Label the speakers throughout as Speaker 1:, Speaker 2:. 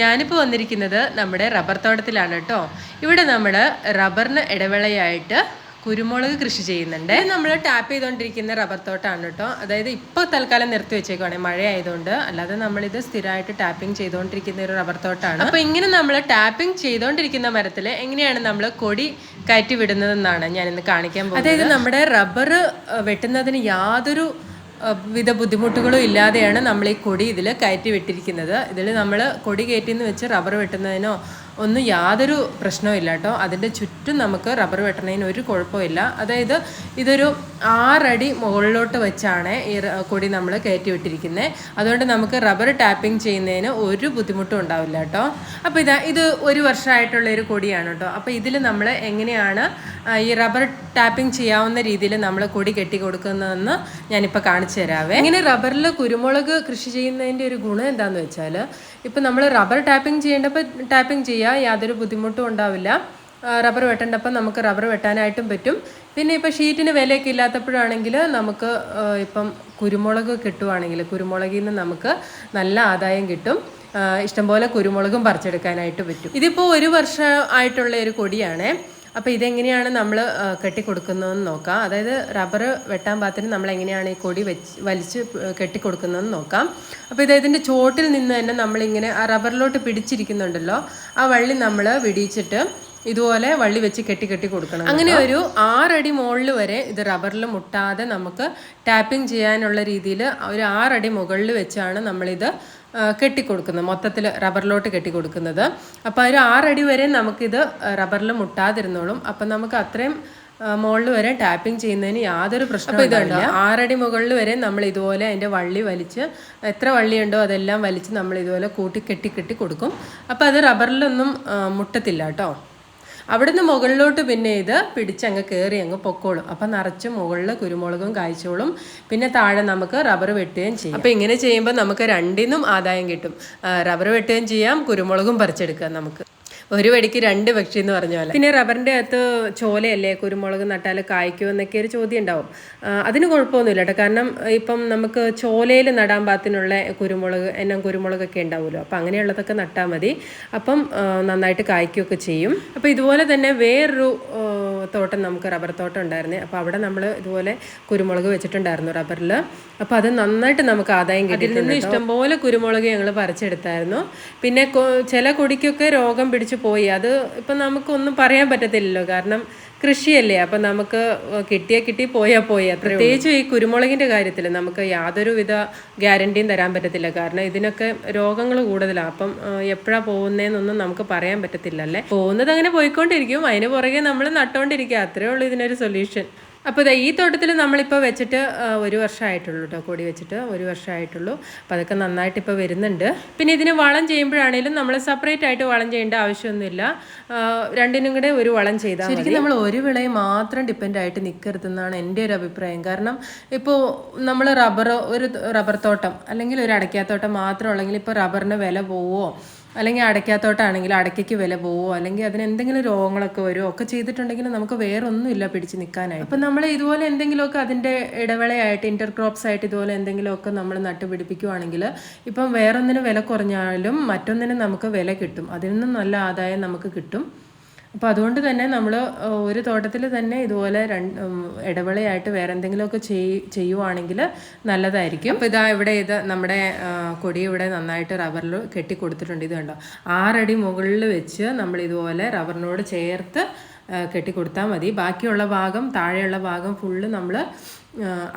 Speaker 1: ഞാനിപ്പോൾ വന്നിരിക്കുന്നത് നമ്മുടെ റബ്ബർ തോട്ടത്തിലാണ് കേട്ടോ. ഇവിടെ നമ്മൾ റബ്ബറിന് ഇടവേളയായിട്ട് കുരുമുളക് കൃഷി ചെയ്യുന്നുണ്ട്. നമ്മൾ ടാപ്പ് ചെയ്തുകൊണ്ടിരിക്കുന്ന റബ്ബർ തോട്ടമാണ് കേട്ടോ. അതായത് ഇപ്പോൾ തൽക്കാലം നിർത്തി വെച്ചേക്കുവാണ്. മഴ ആയതുകൊണ്ട് അല്ലാതെ നമ്മളിത് സ്ഥിരമായിട്ട് ടാപ്പിംഗ് ചെയ്തുകൊണ്ടിരിക്കുന്ന ഒരു റബ്ബർ തോട്ടമാണ് അപ്പോൾ ഇങ്ങനെ നമ്മൾ ടാപ്പിംഗ് ചെയ്തുകൊണ്ടിരിക്കുന്ന മരത്തിൽ എങ്ങനെയാണ് നമ്മൾ കൊടി കയറ്റി വിടുന്നതെന്നാണ് ഞാനിന്ന് കാണിക്കാൻ പോകുന്നത്. അതായത് നമ്മുടെ റബ്ബർ വെട്ടുന്നതിന് യാതൊരു വിധ ബുദ്ധിമുട്ടുകളും ഇല്ലാതെയാണ് നമ്മൾ ഈ കൊടി ഇതിൽ കയറ്റി വിട്ടിരിക്കുന്നത്. ഇതിൽ നമ്മൾ കൊടി കയറ്റിന്ന് വെച്ച് റബ്ബർ വെട്ടുന്നതിനോ ഒന്നും യാതൊരു പ്രശ്നവും ഇല്ല കേട്ടോ. അതിന്റെ ചുറ്റും നമുക്ക് റബ്ബർ വെട്ടണതിന് ഒരു കുഴപ്പമില്ല അതായത് ഇതൊരു ആറടി മുകളിലോട്ട് വെച്ചാണ് ഈ കൊടി നമ്മൾ കയറ്റി വിട്ടിരിക്കുന്നത്. അതുകൊണ്ട് നമുക്ക് റബ്ബർ ടാപ്പിംഗ് ചെയ്യുന്നതിന് ഒരു ബുദ്ധിമുട്ടും ഉണ്ടാവില്ല കേട്ടോ. അപ്പോൾ ഇതാ ഇത് ഒരു വർഷമായിട്ടുള്ള ഒരു കൊടിയാണ് കേട്ടോ. അപ്പോൾ ഇതിൽ നമ്മൾ എങ്ങനെയാണ് ഈ റബ്ബർ ടാപ്പിംഗ് ചെയ്യാവുന്ന രീതിയിൽ നമ്മൾ കൊടി കെട്ടി കൊടുക്കുന്നതെന്ന് ഞാനിപ്പോൾ കാണിച്ചു തരാവേ. ഇങ്ങനെ റബ്ബറിൽ കുരുമുളക് കൃഷി ചെയ്യുന്നതിന്റെ ഒരു ഗുണം എന്താണെന്ന് വെച്ചാൽ ഇപ്പം നമ്മൾ റബ്ബർ ടാപ്പിംഗ് ചെയ്യേണ്ടപ്പോൾ ടാപ്പിംഗ് ചെയ്യുക യാതൊരു ബുദ്ധിമുട്ടും ഉണ്ടാവില്ല. റബ്ബർ വെട്ടേണ്ടപ്പോൾ നമുക്ക് റബ്ബർ വെട്ടാനായിട്ടും പറ്റും. പിന്നെ ഇപ്പോൾ ഷീറ്റിന് വിലയൊക്കെ ഇല്ലാത്തപ്പോഴാണെങ്കിൽ നമുക്ക് ഇപ്പം കുരുമുളക് കിട്ടുവാണെങ്കിൽ കുരുമുളകിൽ നിന്ന് നമുക്ക് നല്ല ആദായം കിട്ടും. ഇഷ്ടംപോലെ കുരുമുളകും പറിച്ചെടുക്കാനായിട്ട് പറ്റും. ഇതിപ്പോൾ ഒരു വർഷം ആയിട്ടുള്ള ഒരു കൊടിയാണേ. അപ്പോൾ ഇതെങ്ങനെയാണ് നമ്മൾ കെട്ടിക്കൊടുക്കുന്നതെന്ന് നോക്കാം. അതായത് റബ്ബർ വെട്ടാൻ പാത്തിന് നമ്മൾ എങ്ങനെയാണ് ഈ കൊടി വെച്ച് വലിച്ച് കെട്ടിക്കൊടുക്കുന്നതെന്ന് നോക്കാം. അപ്പോൾ ഇത് ഇതിന്റെ ചോട്ടിൽ നിന്ന് തന്നെ നമ്മളിങ്ങനെ ആ റബ്ബറിലോട്ട് പിടിച്ചിരിക്കുന്നുണ്ടല്ലോ. ആ വള്ളി നമ്മൾ വിടിയിച്ചിട്ട് ഇതുപോലെ വള്ളി വെച്ച് കെട്ടി കെട്ടി കൊടുക്കണം അങ്ങനെ ഒരു ആറടി മുകളിൽ വരെ ഇത് റബ്ബറിൽ മുട്ടാതെ നമുക്ക് ടാപ്പിംഗ് ചെയ്യാനുള്ള രീതിയിൽ ഒരു ആറടി മുകളിൽ വെച്ചാണ് നമ്മളിത് കെട്ടിക്കൊടുക്കുന്നത്. മൊത്തത്തിൽ റബ്ബറിലോട്ട് കെട്ടിക്കൊടുക്കുന്നത്. അപ്പോൾ ഒരു ആറടി വരെ നമുക്കിത് റബ്ബറിൽ മുട്ടാതിരുന്നോളും. അപ്പം നമുക്ക് അത്രയും മുകളിൽ വരെ ടാപ്പിംഗ് ചെയ്യുന്നതിന് യാതൊരു പ്രശ്നവും ഇതുണ്ട്? ആറടി മുകളിൽ വരെ നമ്മൾ ഇതുപോലെ അതിന്റെ വള്ളി വലിച്ച് എത്ര വള്ളിയുണ്ടോ അതെല്ലാം വലിച്ച് നമ്മൾ ഇതുപോലെ കൂട്ടി കെട്ടി കെട്ടി കൊടുക്കും. അപ്പോൾ അത് റബ്ബറിലൊന്നും മുട്ടത്തില്ല കേട്ടോ. അവിടുന്ന് മുകളിലോട്ട് പിന്നെ ഇത് പിടിച്ചങ്ങ് കയറി അങ്ങ് പൊക്കോളും. അപ്പം നിറച്ച് മുകളിൽ കുരുമുളകും കായ്ച്ചോളും. പിന്നെ താഴെ നമുക്ക് റബ്ബർ വെട്ടുകയും ചെയ്യും. അപ്പം ഇങ്ങനെ ചെയ്യുമ്പോൾ നമുക്ക് രണ്ടിനും ആദായം കിട്ടും. റബ്ബർ വെട്ടുകയും ചെയ്യാം കുരുമുളകും പറിച്ചെടുക്കാം നമുക്ക്. ഒരു വെടിക്ക് രണ്ട് പക്ഷി എന്ന് പറഞ്ഞ പോലെ. പിന്നെ റബ്ബറിന്റെ അകത്ത് ചോലയല്ലേ കുരുമുളക് നട്ടാൽ കായ്ക്കോ എന്നൊക്കെ ഒരു ചോദ്യം ഉണ്ടാവും. അതിന് കുഴപ്പമൊന്നുമില്ല കേട്ടോ. കാരണം ഇപ്പം നമുക്ക് ചോലയിൽ നടാൻ പാകത്തിനുള്ള കുരുമുളക് എണ്ണം കുരുമുളകൊക്കെ ഉണ്ടാവുമല്ലോ. അപ്പം അങ്ങനെയുള്ളതൊക്കെ നട്ടാൽ മതി. അപ്പം നന്നായിട്ട് കായ്ക്കുകയൊക്കെ ചെയ്യും. അപ്പോൾ ഇതുപോലെ തന്നെ വേറൊരു തോട്ടം നമുക്ക് റബ്ബർ തോട്ടം ഉണ്ടായിരുന്നേ. അപ്പോൾ അവിടെ നമ്മൾ ഇതുപോലെ കുരുമുളക് വെച്ചിട്ടുണ്ടായിരുന്നു റബ്ബറിൽ അപ്പോൾ അത് നന്നായിട്ട് നമുക്ക് ആദായം കിട്ടി ഇതിൽ നിന്ന് ഇഷ്ടംപോലെ കുരുമുളക് ഞങ്ങൾ പറിച്ചെടുത്തായിരുന്നു. പിന്നെ ചില കൊടിക്കൊക്കെ രോഗം പിടിച്ചു പോയി. അത് ഇപ്പം നമുക്കൊന്നും പറയാൻ പറ്റത്തില്ലല്ലോ. കാരണം കൃഷിയല്ലേ? അപ്പം നമുക്ക് കിട്ടിയ കിട്ടി പോയാ പോയാ. പ്രത്യേകിച്ച് ഈ കുരുമുളകിന്റെ കാര്യത്തിൽ നമുക്ക് യാതൊരുവിധ ഗ്യാരണ്ടിയും തരാൻ പറ്റത്തില്ല. കാരണം ഇതിനൊക്കെ രോഗങ്ങൾ കൂടുതലാണ് അപ്പം എപ്പോഴാ പോകുന്നതെന്നൊന്നും നമുക്ക് പറയാൻ പറ്റത്തില്ലല്ലേ പോകുന്നത് അങ്ങനെ പോയിക്കൊണ്ടിരിക്കും. അതിന് പുറകെ നമ്മൾ നട്ടോണ്ടിരിക്കുക അത്രേ ഉള്ളൂ ഇതിനൊരു സൊല്യൂഷൻ. അപ്പോൾ ഈ തോട്ടത്തിൽ നമ്മളിപ്പോൾ വെച്ചിട്ട് ഒരു വർഷമായിട്ടുള്ളൂ കേട്ടോ കൊടി വെച്ചിട്ട് ഒരു വർഷമായിട്ടുള്ളൂ അപ്പോൾ അതൊക്കെ നന്നായിട്ട് ഇപ്പോൾ വരുന്നുണ്ട്. പിന്നെ ഇതിന് വളം ചെയ്യുമ്പോഴാണേലും നമ്മൾ സെപ്പറേറ്റ് ആയിട്ട് വളം ചെയ്യേണ്ട ആവശ്യമൊന്നുമില്ല. രണ്ടിനും കൂടെ ഒരു വളം ചെയ്താൽ ശരിക്കും നമ്മൾ ഒരു വിളയെ മാത്രം ഡിപ്പെൻഡ് ആയിട്ട് നിൽക്കരുതെന്നാണ് എന്റെ ഒരു അഭിപ്രായം. കാരണം ഇപ്പോൾ നമ്മൾ റബ്ബർ ഒരു റബ്ബർ തോട്ടം അല്ലെങ്കിൽ ഒരു അടയ്ക്കാത്തോട്ടം മാത്രം ഉള്ളെങ്കിൽ ഇപ്പോൾ റബ്ബറിന് വില പോവോ? അല്ലെങ്കിൽ അടയ്ക്കാത്തോട്ടാണെങ്കിൽ അടയ്ക്കയ്ക്ക് വില പോവോ അല്ലെങ്കിൽ അതിന് എന്തെങ്കിലും രോഗങ്ങളൊക്കെ വരുമോ ഒക്കെ ചെയ്തിട്ടുണ്ടെങ്കിൽ നമുക്ക് വേറെ ഒന്നുമില്ല പിടിച്ച് നിൽക്കാനായി അപ്പം നമ്മൾ ഇതുപോലെ എന്തെങ്കിലുമൊക്കെ അതിന്റെ ഇടവേളയായിട്ട് ഇന്റർ ക്രോപ്സ് ആയിട്ട് ഇതുപോലെ എന്തെങ്കിലുമൊക്കെ നമ്മൾ നട്ടുപിടിപ്പിക്കുവാണെങ്കിൽ ഇപ്പം വേറൊന്നിന് വില കുറഞ്ഞാലും മറ്റൊന്നിന് നമുക്ക് വില കിട്ടും. അതിൽ നിന്നും നല്ല ആദായം നമുക്ക് കിട്ടും. അപ്പോൾ അതുകൊണ്ട് തന്നെ നമ്മൾ ഒരു തോട്ടത്തിൽ തന്നെ ഇതുപോലെ രണ്ട് ഇടവേളയായിട്ട് വേറെ എന്തെങ്കിലുമൊക്കെ ചെയ് ചെയ്യുവാണെങ്കിൽ നല്ലതായിരിക്കും. അപ്പോൾ ഇതാ ഇവിടെ ഇത് നമ്മുടെ കൊടി ഇവിടെ നന്നായിട്ട് റബ്ബറിൽ കെട്ടി കൊടുത്തിട്ടുണ്ട് ഇത് കണ്ടോ? ആറടി മുകളിൽ വെച്ച് നമ്മൾ ഇതുപോലെ റബ്ബറിനോട് ചേർത്ത് കെട്ടിക്കൊടുത്താൽ കെട്ടി കൊടുത്താൽ മതി. ബാക്കിയുള്ള ഭാഗം താഴെയുള്ള ഭാഗം ഫുള്ള് നമ്മൾ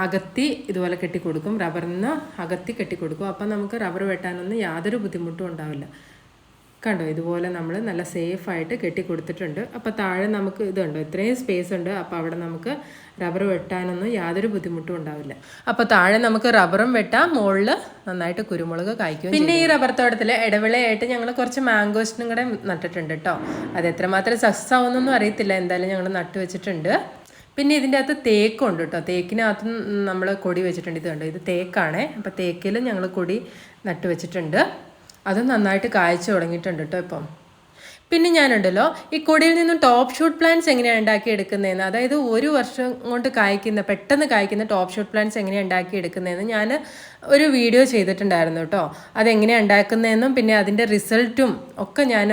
Speaker 1: അകത്തി ഇതുപോലെ കെട്ടിക്കൊടുക്കും. റബ്ബറിൽ നിന്ന് അകത്തി കെട്ടിക്കൊടുക്കും. അപ്പം നമുക്ക് റബ്ബർ വെട്ടാനൊന്നും യാതൊരു ബുദ്ധിമുട്ടും ഉണ്ടാവില്ല. കണ്ടോ ഇതുപോലെ നമ്മൾ നല്ല സേഫ് ആയിട്ട് കെട്ടി കൊടുത്തിട്ടുണ്ട് അപ്പോൾ താഴെ നമുക്ക് ഇതുണ്ടോ ഇത്രയും സ്പേസ് ഉണ്ട്. അപ്പോൾ അവിടെ നമുക്ക് റബ്ബർ വെട്ടാനൊന്നും യാതൊരു ബുദ്ധിമുട്ടും ഉണ്ടാവില്ല. അപ്പോൾ താഴെ നമുക്ക് റബ്ബറും വെട്ടാം മുകളിൽ നന്നായിട്ട് കുരുമുളക് കായ്ക്കും പിന്നെ ഈ റബ്ബർ തോട്ടത്തിൽ ഇടവിളയായിട്ട് ഞങ്ങൾ കുറച്ച് മാംഗോസ്റ്റിനും കൂടെ നട്ടിട്ടുണ്ട് കേട്ടോ അത് എത്രമാത്രം സക്സസ് ആവുന്നൊന്നും അറിയത്തില്ല എന്തായാലും ഞങ്ങൾ നട്ടു വെച്ചിട്ടുണ്ട്. പിന്നെ ഇതിന്റെ അകത്ത് തേക്കുണ്ട് കേട്ടോ തേക്കിനകത്ത് നമ്മൾ കൊടി വെച്ചിട്ടുണ്ട്. ഇത് കണ്ടോ ഇത് തേക്കാണേ. അപ്പോൾ തേക്കിൽ ഞങ്ങൾ കൊടി നട്ടു വെച്ചിട്ടുണ്ട്. അത് നന്നായിട്ട് കായ്ച്ചു തുടങ്ങിയിട്ടുണ്ട് കേട്ടോ ഇപ്പം. പിന്നെ ഞാനുണ്ടല്ലോ ഈ കൊടിയിൽ നിന്നും ടോപ്പ് ഷൂട്ട് പ്ലാന്റ്സ് എങ്ങനെയാണ് ഉണ്ടാക്കി എടുക്കുന്നതെന്ന് അതായത് ഒരു വർഷം കൊണ്ട് കായ്ക്കുന്ന പെട്ടെന്ന് കായ്ക്കുന്ന ടോപ്പ് ഷൂട്ട് പ്ലാന്റ്സ് എങ്ങനെയാണ് ഉണ്ടാക്കി എടുക്കുന്നതെന്ന് ഞാൻ ഒരു വീഡിയോ ചെയ്തിട്ടുണ്ടായിരുന്നു കേട്ടോ അതെങ്ങനെയാണ് ഉണ്ടാക്കുന്നതെന്നും പിന്നെ അതിന്റെ റിസൾട്ടും ഒക്കെ ഞാൻ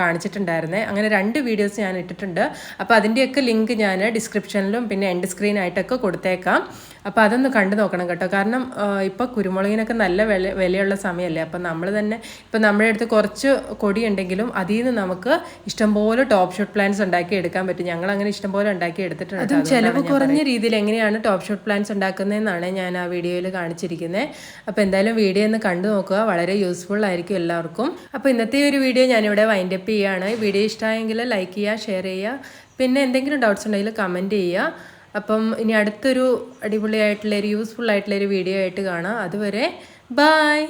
Speaker 1: കാണിച്ചിട്ടുണ്ടായിരുന്നേ. അങ്ങനെ രണ്ട് വീഡിയോസ് ഞാൻ ഇട്ടിട്ടുണ്ട്. അപ്പോൾ അതിന്റെയൊക്കെ ലിങ്ക് ഞാൻ ഡിസ്ക്രിപ്ഷനിലും പിന്നെ എൻഡ് സ്ക്രീനായിട്ടൊക്കെ കൊടുത്തേക്കാം. അപ്പോൾ അതൊന്ന് കണ്ടു നോക്കണം കേട്ടോ. കാരണം ഇപ്പോൾ കുരുമുളകിനൊക്കെ നല്ല വില വിലയുള്ള സമയമല്ലേ? അപ്പോൾ നമ്മൾ തന്നെ ഇപ്പോൾ നമ്മുടെ അടുത്ത് കുറച്ച് കൊടി ഉണ്ടെങ്കിലും അതിൽ നിന്ന് നമുക്ക് ഇഷ്ടംപോലെ ടോപ്പ് ഷോട്ട് പ്ലാന്റ്സ് ഉണ്ടാക്കി എടുക്കാൻ പറ്റും. ഞങ്ങൾ അങ്ങനെ ഇഷ്ടംപോലെ ഉണ്ടാക്കി എടുത്തിട്ടുണ്ട് അതും ചിലവ് കുറഞ്ഞ രീതിയിൽ എങ്ങനെയാണ് ടോപ്പ് ഷോട്ട് പ്ലാന്റ്സ് ഉണ്ടാക്കുന്നതെന്നാണ് ഞാൻ ആ വീഡിയോയിൽ കാണിച്ചിരിക്കുന്നത് അപ്പോൾ എന്തായാലും വീഡിയോ ഒന്ന് കണ്ടു നോക്കുക. വളരെ യൂസ്ഫുൾ ആയിരിക്കും എല്ലാവർക്കും. അപ്പോൾ ഇന്നത്തെ ഒരു വീഡിയോ ഞാനിവിടെ വൈൻഡപ്പ് ചെയ്യുകയാണ് വീഡിയോ ഇഷ്ടമായെങ്കിൽ ലൈക്ക് ചെയ്യുക ഷെയർ ചെയ്യുക. പിന്നെ എന്തെങ്കിലും ഡൗട്ട്സ് ഉണ്ടെങ്കിൽ കമന്റ് ചെയ്യുക. അപ്പം ഇനി അടുത്തൊരു അടിപൊളിയായിട്ടുള്ള ഒരു യൂസ്ഫുൾ ആയിട്ടുള്ള ഒരു വീഡിയോ ആയിട്ട് കാണാം. അതുവരെ ബായ്